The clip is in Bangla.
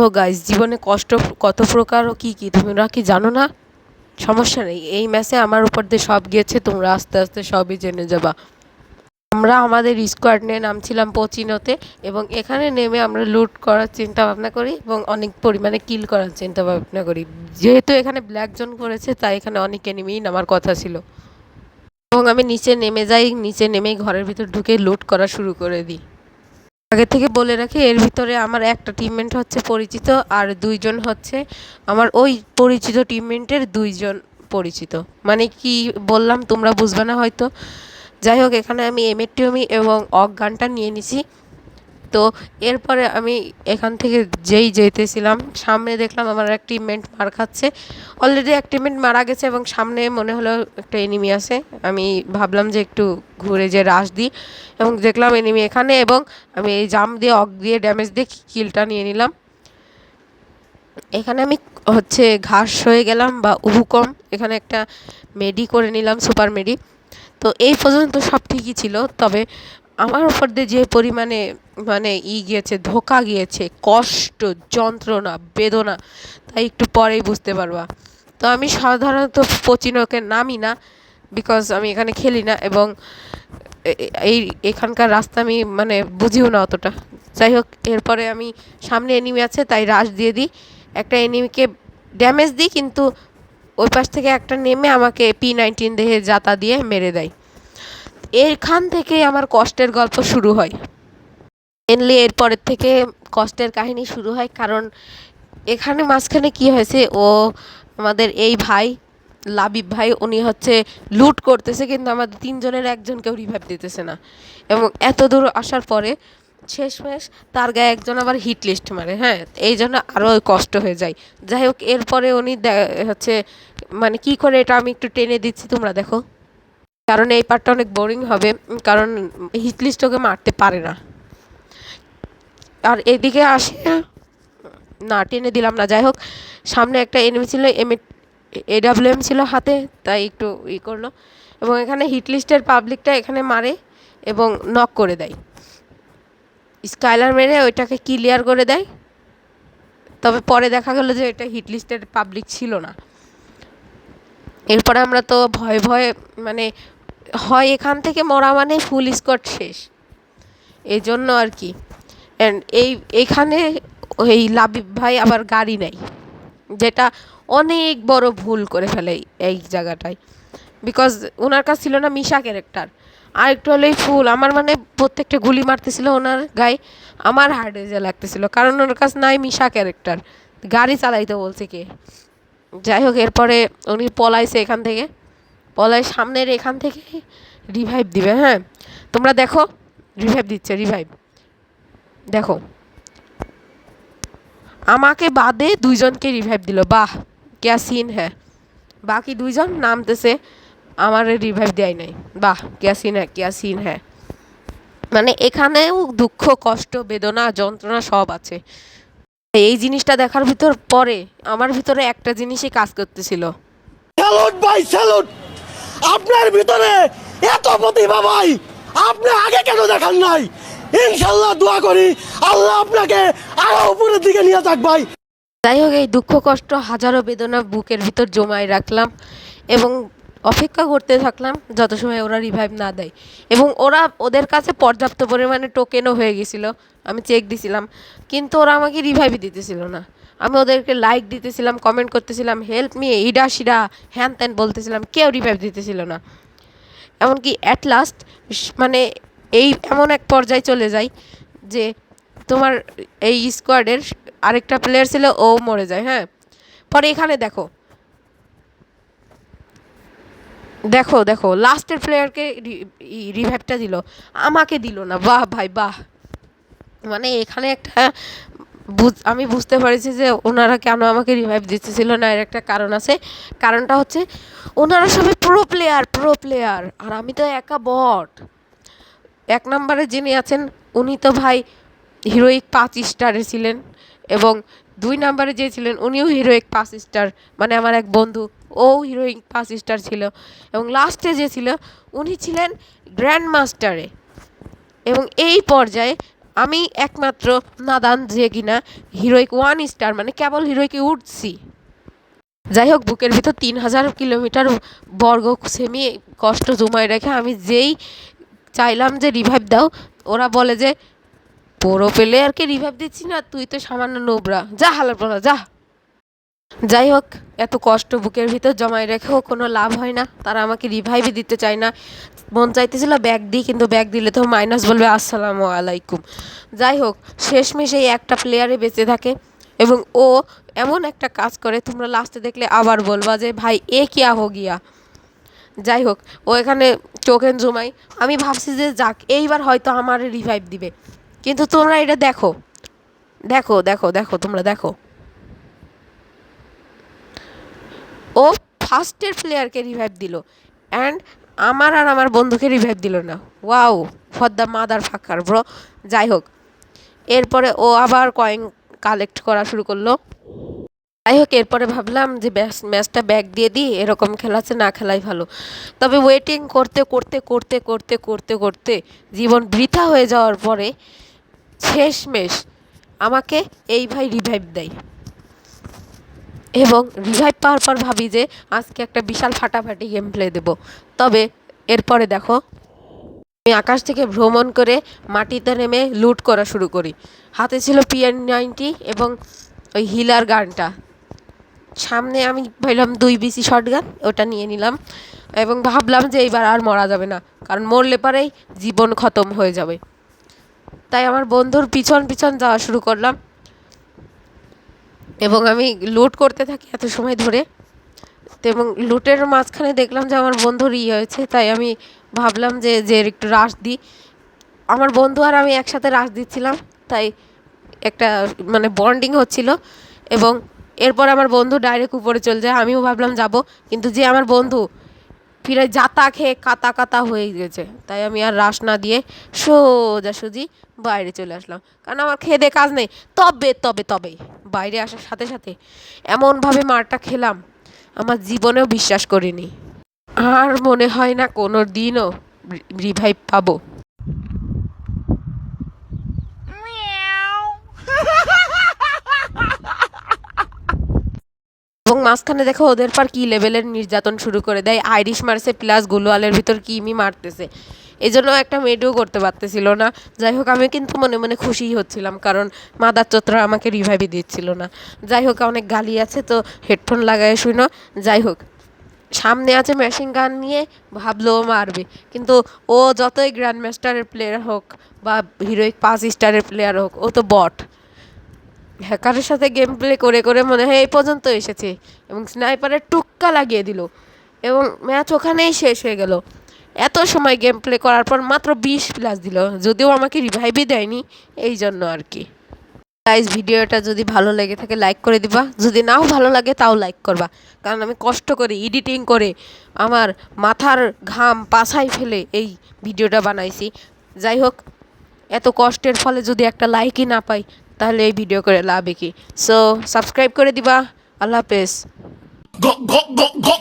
তো গাইস জীবনে কষ্ট, কত প্রকার ও কী কী, তোমরা কি জানো না? সমস্যা নেই। এই ম্যাচে আমার উপর দিয়ে সব গিয়েছে, তোমরা আস্তে আস্তে সবই জেনে যাবা। আমরা আমাদের স্কোয়াড নিয়ে নামছিলাম পচিনোতে এবং এখানে নেমে আমরা লুট করার চিন্তা ভাবনা করি এবং অনেক পরিমাণে কিল করার চিন্তা ভাবনা করি। যেহেতু এখানে ব্ল্যাক জোন করেছে, তাই এখানে অনেক এনিমি নামার কথা ছিল। এবং আমি নিচে নেমে যাই, নিচে নেমেই ঘরের ভিতর ঢুকে লুট করা শুরু করে দিই। আগে থেকে বলে রাখি, এর ভিতরে আমার একটা টিমমেন্ট হচ্ছে পরিচিত আর দুইজন হচ্ছে আমার ওই পরিচিত টিমমেন্টের দুইজন পরিচিত। মানে কি বললাম তোমরা বুঝবে না হয়তো। যাই হোক, এখানে আমি এমএটিওমি এবং অজ্ঞানটা নিয়ে নিছি। তো এরপরে আমি এখান থেকে যেই যেতেছিলাম, সামনে দেখলাম আমার এক টিমমেট মার খাচ্ছে। অলরেডি এক টিমমেট মারা গেছে এবং সামনে মনে হলো একটা এনিমি আছে। আমি ভাবলাম যে একটু ঘুরে যে রাশ দিই এবং দেখলাম এনিমি এখানে এবং আমি এই জাম দিয়ে অক দিয়ে ড্যামেজ দিয়ে কিলটা নিয়ে নিলাম। এখানে আমি হচ্ছে ঘাস হয়ে গেলাম বা উহুকম এখানে একটা মেডি করে নিলাম সুপার মেডি তো এই পর্যন্ত সব ঠিকই ছিল, তবে আমার উপর দিয়ে যে পরিমাণে মানে ই গিয়েছে, ধোকা গিয়েছে, কষ্ট, যন্ত্রণা, বেদনা। তাই একটু পরেই বুঝতে পারবা। তো আমি সাধারণত পচিনোকে নামি না বিকজ আমি এখানে খেলি না এবং এই এখানকার রাস্তা আমি মানে বুঝিও না অতটা। যাই হোক, এরপরে আমি সামনে এনিমি আছে, তাই রাশ দিয়ে দিই। একটা এনিমিকে ড্যামেজ দিই, কিন্তু ওই পাশ থেকে একটা নেমে আমাকে পি নাইনটিন দেহে জাতা দিয়ে মেরে দেয়। এখান থেকে আমার কষ্টের গল্প শুরু হয়। মেনলি এরপরের থেকে কষ্টের কাহিনী শুরু হয়, কারণ এখানে মাঝখানে কি হয়েছে, ও আমাদের এই ভাই, লাবিব ভাই, উনি হচ্ছে লুট করতেছে, কিন্তু আমাদের তিনজনের একজনকেও রিভাইভ দিতেছে না। এবং এত দূর আসার পরে শেষমেশ তার গায়ে একজন আবার হিট লিস্ট মারে হ্যাঁ? এই জন্য আরও কষ্ট হয়ে যায়। যাই হোক, এরপরে উনি হচ্ছে মানে কি করে এটা আমি একটু টেনে দিচ্ছি, তোমরা দেখো। কারণ এই পার্টটা অনেক বোরিং হবে, কারণ হিট লিস্ট ওকে মারতে পারে না। আর এদিকে আসে, না, টেনে দিলাম না। যাই হোক, সামনে একটা এনিমি ছিল এম এডাব্লিউএম ছিল হাতে, তাই একটু ই করল। এবং এখানে হিটলিস্টের পাবলিকটা এখানে মারে এবং নক করে দেয়। স্কাইলার মেরে ওইটাকে ক্লিয়ার করে দেয়। তবে পরে দেখা গেলো যে এটা হিটলিস্টের পাবলিক ছিল না। এরপরে আমরা তো ভয়ে ভয়ে মানে হয় এখান থেকে মরা মানে ফুল স্কট শেষ। এই জন্য আর কি। এই, এখানে এই লাবিব ভাই আবার গাড়ি নেই যেটা অনেক বড় ভুল করে ফেলে এই- জায়গাটায়। বিকজ ওনার কাছে ছিল না মিশা ক্যারেক্টার আর একটু হলেই ফুল আমার মানে প্রত্যেকটা গুলি মারতেছিল ওনার গায়ে, আমার হার্টে যে লাগতেছিল, কারণ ওনার কাছে নাই মিশা ক্যারেক্টার গাড়ি চালাইতে বলছে কে। যাই হোক, এরপরে উনি পলাইছে এখান থেকে। পলাই সামনের এখান থেকে রিভাইভ দিবে হ্যাঁ? তোমরা দেখো রিভাইভ দিচ্ছে রিভাইভ দেখো। আমাকে বাদে দুইজনকে রিভাইভ দিল। বাহ, ক্যা সিন হ্যাঁ। বাকি দুইজন নামতেছে, আমার রিভাইভ দেয় নাই। বাহ, ক্যা সিন হ্যাঁ ক্যা সিন হ্যাঁ। মানে এখানেও দুঃখ, কষ্ট, বেদনা, যন্ত্রণা সব আছে। এই জিনিসটা দেখার ভিতর পরে আমার ভিতরে একটা জিনিসই কাজ করতেছিল। ভাই আপনার ভিতরে এত প্রতিভা ভাই! আপনি আগে কেন দেখান নাই? ইনশাল্লাহ দোয়া করি। আল্লাহ আপনাকে আরও উপরের দিকে নিয়ে যাক ভাই। যাই হোক এই দুঃখ, কষ্ট, হাজারো বেদনা বুকের ভিতর জমায় রাখলাম এবং অপেক্ষা করতে থাকলাম যত সময় ওরা রিভাইভ না দেয়। এবং ওরা ওদের কাছে পর্যাপ্ত পরিমাণে টোকেনও হয়ে গেছিল। আমি চেক দিছিলাম, কিন্তু ওরা আমাকে রিভাইভই দিতেছিল না। আমি ওদেরকে লাইক দিতেছিলাম কমেন্ট করতেছিলাম হেল্প মি ইডা সিডা, হ্যান ত্যান বলতেছিলাম, কেউ রিভাইভ দিতেছিল না। এমনকি অ্যাট লাস্ট মানে এই এমন এক পর্যায়ে চলে যায় যে তোমার এই স্কোয়াডের আরেকটা প্লেয়ার ছিল, ও মরে যায় হ্যাঁ? পরে এখানে দেখো। দেখো দেখো লাস্টের প্লেয়ারকে রিভাইভটা দিল। আমাকে দিল না, বাহ ভাই, বাহ। মানে এখানে একটা আমি বুঝতে পারছি যে ওনারা কেন আমাকে রিভাইভ দিতেছিল না, এর একটা কারণ আছে। কারণটা হচ্ছে, ওনারা সবাই প্রো প্লেয়ার প্রো প্লেয়ার আর আমি তো একা বট। এক নম্বরে যিনি আছেন, উনি তো ভাই হিরোইক পাঁচ স্টারে ছিলেন এবং দুই নম্বরে যে ছিলেন, উনিও হিরোইক পাঁচ স্টার মানে আমার এক বন্ধু, ও হিরোইক পাঁচ স্টার ছিল এবং লাস্টে যে ছিল, উনি ছিলেন গ্র্যান্ড মাস্টারে এবং এই পর্যায়ে আমি একমাত্র নাদান যে কিনা হিরোইক ওয়ান স্টার মানে কেবল হিরোইকে উঠছি। যাই হোক, বুকের ভিতর তিন হাজার কিলোমিটার বর্গ সেমি কষ্ট জমায় রেখে আমি যেই চাইলাম যে রিভাইভ দাও। ওরা বলে যে পুরো প্লেয়ারকে রিভাইভ দিচ্ছি না, তুই তো সামান্য নোবরা। যা হালার পড়া যা। যাই হোক, এত কষ্ট বুকের ভিতর জমায় রেখেও কোনো লাভ হয় না। তারা আমাকে রিভাইভই দিতে চায় না। মন চাইতেছিল ব্যাগ দিই, কিন্তু ব্যাগ দিলে তো মাইনাস বলবে, আসসালামু আলাইকুম। যাই হোক, শেষমেশ এই একটা প্লেয়ারে বেঁচে থাকে এবং ও এমন একটা কাজ করে, তোমরা লাস্টে দেখলে আবার বলবা যে, ভাই, এ কিয়া হো গিয়া যাই হোক, ও এখানে টোকেন জমাই। আমি ভাবছি যে যাক, এইবার হয়তো আমার রিভাইভ দিবে। কিন্তু তোমরা এটা দেখো। দেখো দেখো দেখো, তোমরা দেখো। ও ফার্স্টের প্লেয়ারকে রিভাইভ দিল। অ্যান্ড আমার আর আমার বন্ধুকে রিভাইভ দিল না। Wow for the motherfucker bro যাই হোক, এরপরে ও আবার কয়েন কালেক্ট করা শুরু করল। যাই হোক, এরপরে ভাবলাম যে ম্যাচটা ব্যাক দিয়ে দিই, এরকম খেলাচ্ছে না খেলাই ভালো। তবে ওয়েটিং করতে করতে করতে করতে করতে করতে জীবন বৃথা হয়ে যাওয়ার পরে শেষমেশ আমাকে এই ভাই রিভাইভ দেয়। এবং রিভাইভ পাওয়ার পর ভাবি যে আজকে একটা বিশাল ফাটাফাটি গেম প্লে দেবো। তবে এরপরে দেখো, আমি আকাশ থেকে ভ্রমণ করে মাটিতে নেমে লুট করা শুরু করি। হাতে ছিল পিএন নাইনটি এবং ওই হিলার গানটা সামনে আমি ভাবলাম দুই বিসি শর্ট গান ওটা নিয়ে নিলাম। এবং ভাবলাম যে এইবার আর মরা যাবে না, কারণ মরলে পরেই জীবন খতম হয়ে যাবে। তাই আমার বন্ধুর পিছন পিছন যাওয়া শুরু করলাম। এবং আমি লুট করতে থাকি এত সময় ধরে। এবং লুটের মাঝখানে দেখলাম যে আমার বন্ধুর ইয়ে হয়েছে, তাই আমি ভাবলাম যে যে একটু রাশ দিই। আমার বন্ধু আর আমি একসাথে রাশ দিচ্ছিলাম, তাই একটা মানে বন্ডিং হচ্ছিল। এবং এরপর আমার বন্ধু ডাইরেক্ট উপরে চলে যায়, আমিও ভাবলাম যাব, কিন্তু যে আমার বন্ধু ফিরে যাতা খেয়ে কাতা কাতা হয়ে গেছে। তাই আমি আর রাশ না দিয়ে সোজাসুজি বাইরে চলে আসলাম। কারণ আমার খেয়ে দিয়ে কাজ নেই। তবে তবে তবে বাইরে আসার সাথে সাথে এমনভাবে মারটা খেলাম, আমার জীবনেও বিশ্বাস করিনি। আর মনে হয় না কোনো দিনও রিভাইভ পাবো। মাঝখানে দেখো ওদের পর কি লেভেলের নির্যাতন শুরু করে দেয়? আইরিশ মারছে প্লাস গুলোয়ালের ভিতর কিমি মারতেছে? এই জন্য একটা মেয়েটিও করতে পারতেছিল না। যাই হোক, আমি কিন্তু মনে মনে খুশিই হচ্ছিলাম কারণ মাদার চত্রা আমাকে রিভাইভই দিচ্ছিল না। যাই হোক, অনেক গালি আছে, তো হেডফোন লাগায় শুনো যাই হোক, সামনে আছে মেশিন গান নিয়ে ভাবলো ও মারবে। কিন্তু ও যতই গ্র্যান্ড মাস্টারের প্লেয়ার হোক বা হিরোইক পাঁচ স্টারের প্লেয়ার হোক, ও তো বট। হ্যাকারের সাথে গেম প্লে করে করে মনে হয় এই পর্যন্ত এসেছে। এবং স্নাইপারের টুক্কা লাগিয়ে দিল। এবং ম্যাচ ওখানেই শেষ হয়ে গেল। এত সময় গেম প্লে করার পর মাত্র বিশ প্লাস দিল। যদিও আমাকে রিভাইভই দেয়নি, এই জন্য আর কি। গাইজ ভিডিওটা যদি ভালো লেগে থাকে লাইক করে দিবা। যদি নাও ভালো লাগে, তাও লাইক করবা। কারণ আমি কষ্ট করে এডিটিং করে আমার মাথার ঘাম পাছায় ফেলে এই ভিডিওটা বানাইছি। যাই হোক, এত কষ্টের ফলে যদি একটা লাইকই না পাই তাহলে এই ভিডিও করে লাভে কি? সো সাবস্ক্রাইব করে দিবা। আল্লাহ হাফেজ। Go, go, go, go.